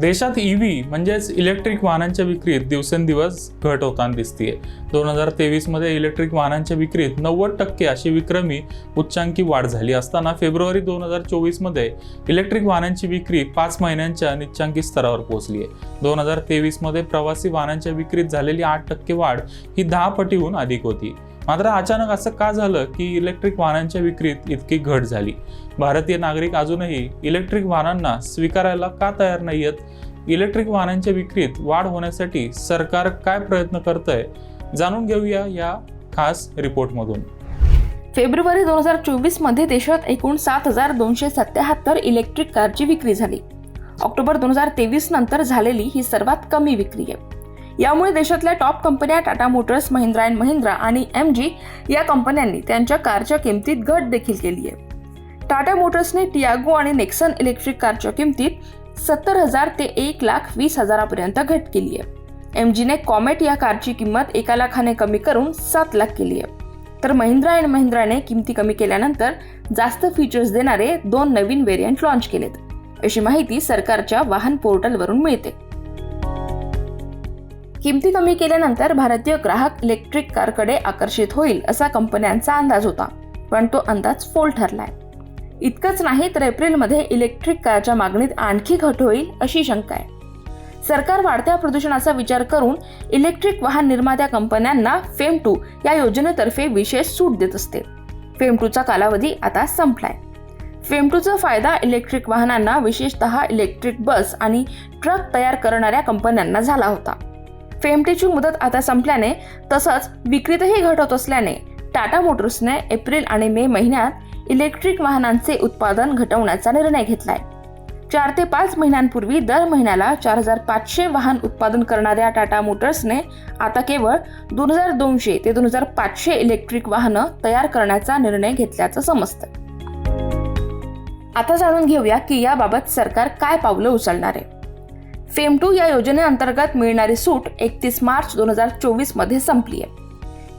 देशात E V म्हणजेच electric वाहनांच्या विक्रीत दिवसेंदिवस घट होताना दिसतीये. दोन हजार तेवीसमध्ये इलेक्ट्रिक वाहनांच्या विक्रीत नव्वद टक्के अशी विक्रमी उच्चांकी वाढ झाली असताना फेब्रुवारी दोन हजार चोवीसमध्ये इलेक्ट्रिक वाहनांची विक्री पाच महिन्यांच्या निच्चांकी स्तरावर पोहोचली आहे दोन हजार तेवीसमध्ये प्रवासी वाहनांच्या विक्रीत झालेली आठ टक्के वाढ ही दहा पटीहून अधिक होती. मात्र अचानक असं का झालं की इलेक्ट्रिक वाहनांच्या विक्रीत इतकी घट झाली? भारतीय नागरिक अजूनही इलेक्ट्रिक वाहनांना स्वीकारायला का तयार नाही आहेत इलेक्ट्रिक वाहनांच्या विक्रीत वाढ होण्यासाठी सरकार काय प्रयत्न करतंय? जाणून घेऊया या खास रिपोर्टमधून. फेब्रुवारी दोन हजार चोवीसमध्ये देशात एकूण सात हजार दोनशे सत्याहत्तर इलेक्ट्रिक कारची विक्री झाली. ऑक्टोबर दोन हजार तेवीस नंतर झालेली ही सर्वात कमी विक्री आहे. यामुळे देशातल्या टॉप कंपन्या टाटा मोटर्स महिंद्रा अँड महिंद्रा आणि एम जी या कंपन्यांनी त्यांच्या कारच्या किमतीत घट देखील केली आहे. टाटा मोटर्सने टियागो आणि नेक्सन इलेक्ट्रिक कारच्या किमतीत सत्तर हजार ते एक लाख वीस हजारापर्यंत घट केली आहे. एम जीने कॉमेट या कारची किंमत एका लाखाने कमी करून सात लाख केली आहे. तर महिंद्रा अँड महिंद्राने किमती कमी केल्यानंतर जास्त फीचर्स देणारे दोन नवीन व्हेरियंट लाँच केलेत. अशी माहिती सरकारच्या वाहन पोर्टलवरून मिळते. किमती कमी केल्यानंतर भारतीय ग्राहक इलेक्ट्रिक कारकडे आकर्षित होईल असा कंपन्यांचा अंदाज होता पण तो अंदाज फोल ठरलाय. इतकंच नाही तर एप्रिलमध्ये इलेक्ट्रिक कारच्या मागणीत आणखी घट होईल अशी शंका आहे. सरकार वाढत्या प्रदूषणाचा विचार करून इलेक्ट्रिक वाहन निर्मात्या कंपन्यांना फेम टू या योजनेतर्फे विशेष सूट देत असते. फेम टूचा कालावधी आता संपलाय. फेम टूचा फायदा इलेक्ट्रिक वाहनांना विशेषतः इलेक्ट्रिक बस आणि ट्रक तयार करणाऱ्या कंपन्यांना झाला होता. फेमटीची मुदत आता संपल्याने तसंच विक्रीतही घट होत असल्याने टाटा मोटर्सने एप्रिल आणि मे महिन्यात इलेक्ट्रिक वाहनांचे उत्पादन घटवण्याचा निर्णय घेतलाय. चार ते पाच महिन्यांपूर्वी दर महिन्याला चार हजार पाचशे वाहन उत्पादन करणाऱ्या टाटा मोटर्सने आता केवळ दोन हजार दोनशे ते दोन हजार पाचशे इलेक्ट्रिक वाहनं तयार करण्याचा निर्णय घेतल्याचं समजतं. आता जाणून घेऊया की याबाबत सरकार काय पावलं उचलणार आहे. फेम टू या योजनेअंतर्गत मिळणारी सूट एकतीस मार्च दोन हजार चोवीसमध्ये संपली आहे.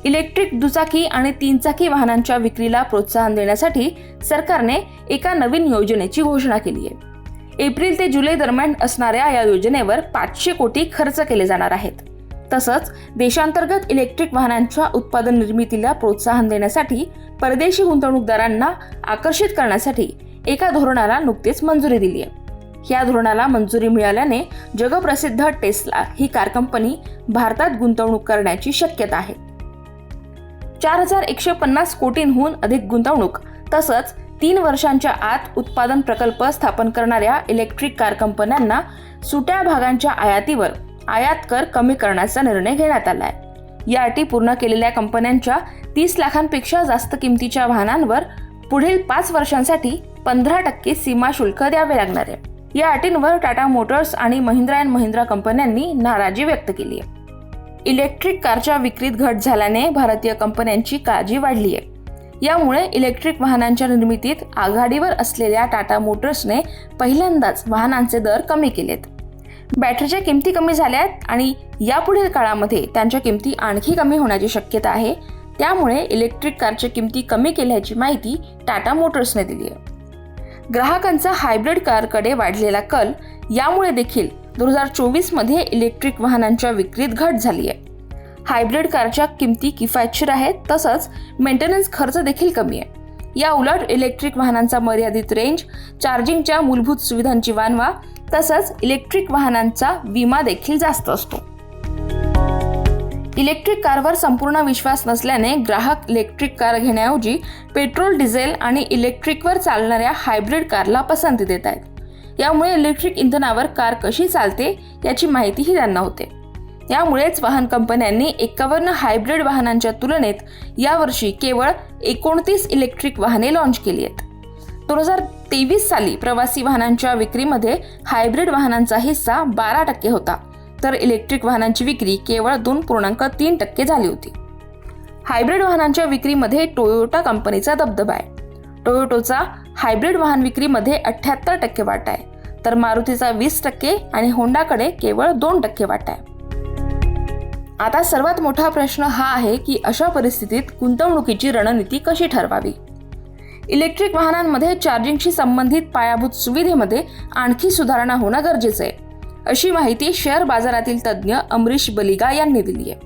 इलेक्ट्रिक दुचाकी आणि तीनचाकी वाहनांच्या विक्रीला प्रोत्साहन देण्यासाठी सरकारने एका नवीन योजनेची घोषणा केली आहे. एप्रिल ते जुलै दरम्यान असणाऱ्या या योजनेवर पाचशे कोटी खर्च केले जाणार आहेत. तसंच देशांतर्गत इलेक्ट्रिक वाहनांच्या उत्पादन निर्मितीला प्रोत्साहन देण्यासाठी परदेशी गुंतवणूकदारांना आकर्षित करण्यासाठी एका धोरणाला नुकतीच मंजुरी दिली आहे. या धोरणाला मंजुरी मिळाल्याने जगप्रसिद्ध टेस्ला ही कार कंपनी भारतात गुंतवणूक करण्याची शक्यता आहे. चार हजार एकशे पन्नास कोटींहून अधिक गुंतवणूक तसंच तीन वर्षांच्या आत उत्पादन प्रकल्प स्थापन करणाऱ्या इलेक्ट्रिक कार कंपन्यांना सुट्या भागांच्या आयातीवर आयात कर कमी करण्याचा निर्णय घेण्यात आला आहे या अटी पूर्ण केलेल्या कंपन्यांच्या तीस लाखांपेक्षा जास्त किमतीच्या वाहनांवर पुढील पाच वर्षांसाठी पंधरा टक्के सीमा शुल्क द्यावे लागणार आहे. या अटींवर टाटा मोटर्स आणि महिंद्रा अँड महिंद्रा कंपन्यांनी नाराजी व्यक्त केली आहे. इलेक्ट्रिक कारच्या विक्रीत घट झाल्याने भारतीय कंपन्यांची काळजी वाढली आहे. यामुळे इलेक्ट्रिक वाहनांच्या निर्मितीत आघाडीवर असलेल्या टाटा मोटर्सने पहिल्यांदाच वाहनांचे दर कमी केलेत. बॅटरीच्या किमती कमी झाल्यात आणि यापुढील काळामध्ये त्यांच्या किमती आणखी कमी होण्याची शक्यता आहे. त्यामुळे इलेक्ट्रिक कारच्या किमती कमी केल्याची माहिती टाटा मोटर्सने दिली आहे. ग्राहकांचा हायब्रिड कारकडे वाढलेला कल यामुळे देखील दोन हजार चोवीसमध्ये इलेक्ट्रिक वाहनांच्या विक्रीत घट झाली आहे. हायब्रिड कारच्या किमती किफायतशीर आहेत तसंच मेंटेनन्स खर्च देखील कमी आहे. या उलट इलेक्ट्रिक वाहनांचा मर्यादित रेंज चार्जिंगच्या मूलभूत सुविधांची वानवा तसंच इलेक्ट्रिक वाहनांचा विमा देखील जास्त असतो. इलेक्ट्रिक कारवर संपूर्ण विश्वास नसल्याने ग्राहक इलेक्ट्रिक कार घेण्याऐवजी पेट्रोल डिझेल आणि इलेक्ट्रिकवर चालणाऱ्या हायब्रिड कारला पसंती देत आहेत. यामुळे इलेक्ट्रिक इंधनावर कार कशी चालते याची माहितीही त्यांना होते. यामुळेच वाहन कंपन्यांनी एकावन्न हायब्रिड वाहनांच्या तुलनेत यावर्षी केवळ एकोणतीस इलेक्ट्रिक वाहने लॉन्च केली आहेत. दोन हजार तेवीस साली प्रवासी वाहनांच्या विक्रीमध्ये हायब्रिड वाहनांचा हिस्सा बारा टक्के होता. तर इलेक्ट्रिक वाहनांची विक्री केवळ दोन पूर्णांक तीन टक्के झाली होती. हायब्रिड वाहनांच्या विक्रीमध्ये टोयोटा कंपनीचा दबदबा आहे. टोयोटोचा हायब्रिड वाहन विक्रीमध्ये अठ्ठ्याहत्तर टक्के वाटा आहे. तर मारुतीचा वीस टक्के आणि होंडाकडे केवळ दोन टक्के वाटा आहे. आता सर्वात मोठा प्रश्न हा आहे की अशा परिस्थितीत गुंतवणुकीची रणनीती कशी ठरवावी? इलेक्ट्रिक वाहनांमध्ये चार्जिंगशी संबंधित पायाभूत सुविधेमध्ये आणखी सुधारणा होणं गरजेचं आहे. अशी माहिती शेअर बाजारातील तज्ज्ञ अमरीश बलिगा यांनी दिली आहे.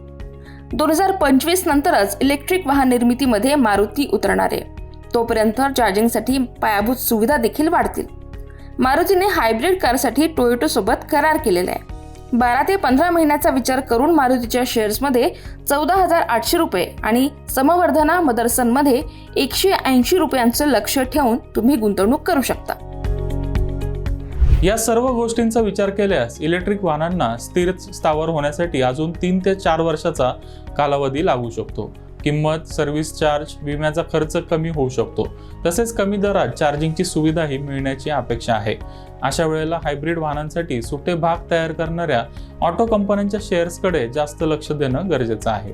दोन हजार पंचवीस नंतरच इलेक्ट्रिक वाहन निर्मितीमध्ये मारुती उतरणार आहे. तोपर्यंत चार्जिंगसाठी पायाभूत सुविधा देखील वाढतील. मारुतीने हायब्रिड कारसाठी टोयोटोसोबत करार केलेला आहे. बारा ते पंधरा महिन्याचा विचार करून मारुतीच्या शेअर्समध्ये चौदा हजार आठशे रुपये आणि समवर्धना मदरसनमध्ये एकशे ऐंशी रुपयांचं लक्ष ठेवून तुम्ही गुंतवणूक करू शकता. या सर्व गोष्टींचा विचार केल्यास इलेक्ट्रिक वाहनांना स्थिर स्थावर होण्यासाठी अजून तीन ते चार वर्षाचा कालावधी लागू शकतो. किंमत सर्व्हिस चार्ज विम्याचा खर्च कमी होऊ शकतो. तसेच कमी दरात चार्जिंगची सुविधाही मिळण्याची अपेक्षा आहे. अशा वेळेला हायब्रिड वाहनांसाठी सुटे भाग तयार करणाऱ्या ऑटो कंपन्यांच्या शेअर्सकडे जास्त लक्ष देणं गरजेचं आहे.